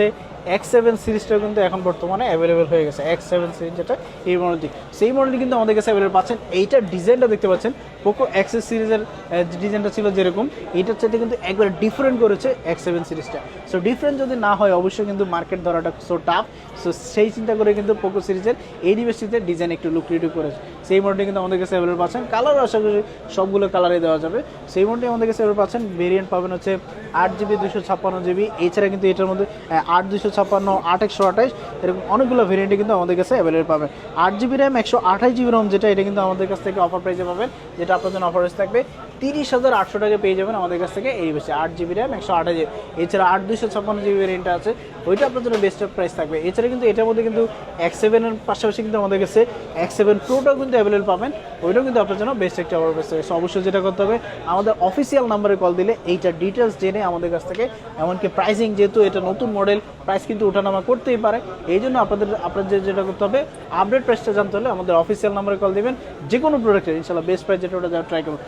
okay x seven সিরিজটা কিন্তু এখন বর্তমানে অ্যাভেলেবেল হয়ে গেছে। এক্স সেভেন সিরিজ যেটা, এই মডেলটি সেই মডেলটি কিন্তু আমাদের কাছে অ্যাভেলেবেল পাচ্ছেন। এইটার ডিজাইনটা দেখতে পাচ্ছেন। পোকো এক্সেস সিরিজের ডিজাইনটা ছিল যেরকম, এইটার চাইতে কিন্তু একবারে ডিফারেন্ট করেছে এক্স সেভেন সিরিজটা। সো ডিফারেন্ট যদি না হয়, অবশ্যই কিন্তু মার্কেট ধরাটা সো টাফ সো সেই চিন্তা করে কিন্তু পোকো সিরিজের এই ডিভাইসটিতে ডিজাইন একটু লুক্রিয়েটিভ করেছে। সেই মডেলটি কিন্তু আমাদের কাছে অ্যাভেলেবেল পাচ্ছেন। কালার আশা করি সবগুলো কালারে দেওয়া যাবে। সেই মডেলটি আমাদের কাছে অ্যাভেলেবেল পাচ্ছেন। ভেরিয়েন্ট পাবেন হচ্ছে আট জিবি দুশো ছাপ্পান্ন জিবি এছাড়া কিন্তু এটার মধ্যে আট দুশো ছাপ্পান্ন আট একশো আঠাশ এরকম অনেকগুলো ভেরিয়েন্টে কিন্তু আমাদের কাছে অ্যাভেলেবেল পাবেন। আট জিবি র্যাম একশো আঠাশ জিবি রোম যেটা, এটা কিন্তু আমাদের কাছ থেকে অফার প্রাইসে পাবেন, যেটা আপনার জন্য অফার থাকবে। তিরিশ হাজার আটশো টাকা পেয়ে যাবেন আমাদের কাছ থেকে এই বেশি আট জিবি র্যাম একশো আঠাশ এছাড়া আট দুশো ছাপ্পান্ন জিবি ভেরিয়েন্টটা আছে, ওইটা আপনার জন্য বেস্ট প্রাইস থাকবে। এছাড়া কিন্তু এটার মধ্যে কিন্তু এক্স সেভেনের পাশাপাশি কিন্তু আমাদের কাছে এক্স সেভেন প্রোটাও কিন্তু অ্যাভেলেবেল পাবেন, ওইটাও কিন্তু আপনার জন্য বেস্ট একটা অফার প্রাইস থাকবে। অবশ্যই যেটা করতে হবে, আমাদের অফিসিয়াল নাম্বারে কল দিলে এইটার ডিটেলস জেনে আমাদের কাছ থেকে, এমনকি প্রাইসিং যেহেতু এটা নতুন মডেল প্রাইস কিন্তু ওঠানামা করতেই পারে। এই জন্য আপনাদের আপনাদের যেটা করতে হবে আপডেট প্রাইসটা জানতে হলে আমাদের অফিসিয়াল নাম্বারে কল দেবেন। যে কোনো প্রোডাক্টের ইনশাল্লাহ বেস্ট প্রাইস যেটা ওটা ট্রাই করুন